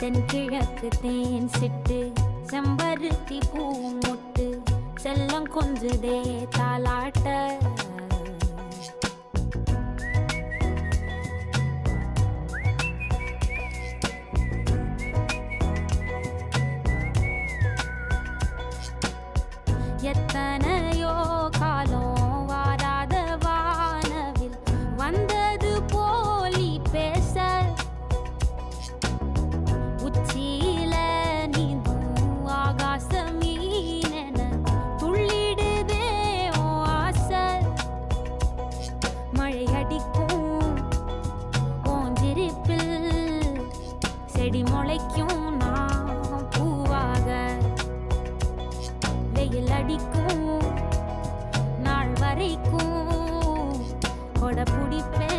தென்கிழக்கு தேன் சிட்டு செம்பருத்தி பூ முட்டு செல்லம் கொஞ்சுதே தாளாட்ட எத்தனை மழை அடிக்கும் ஓஞ்சிருப்பில் செடி முளைக்கும். நான் பூவாக வெயில் அடிக்கும். நாள் வரைக்கும் கொடை பிடிப்பேன்.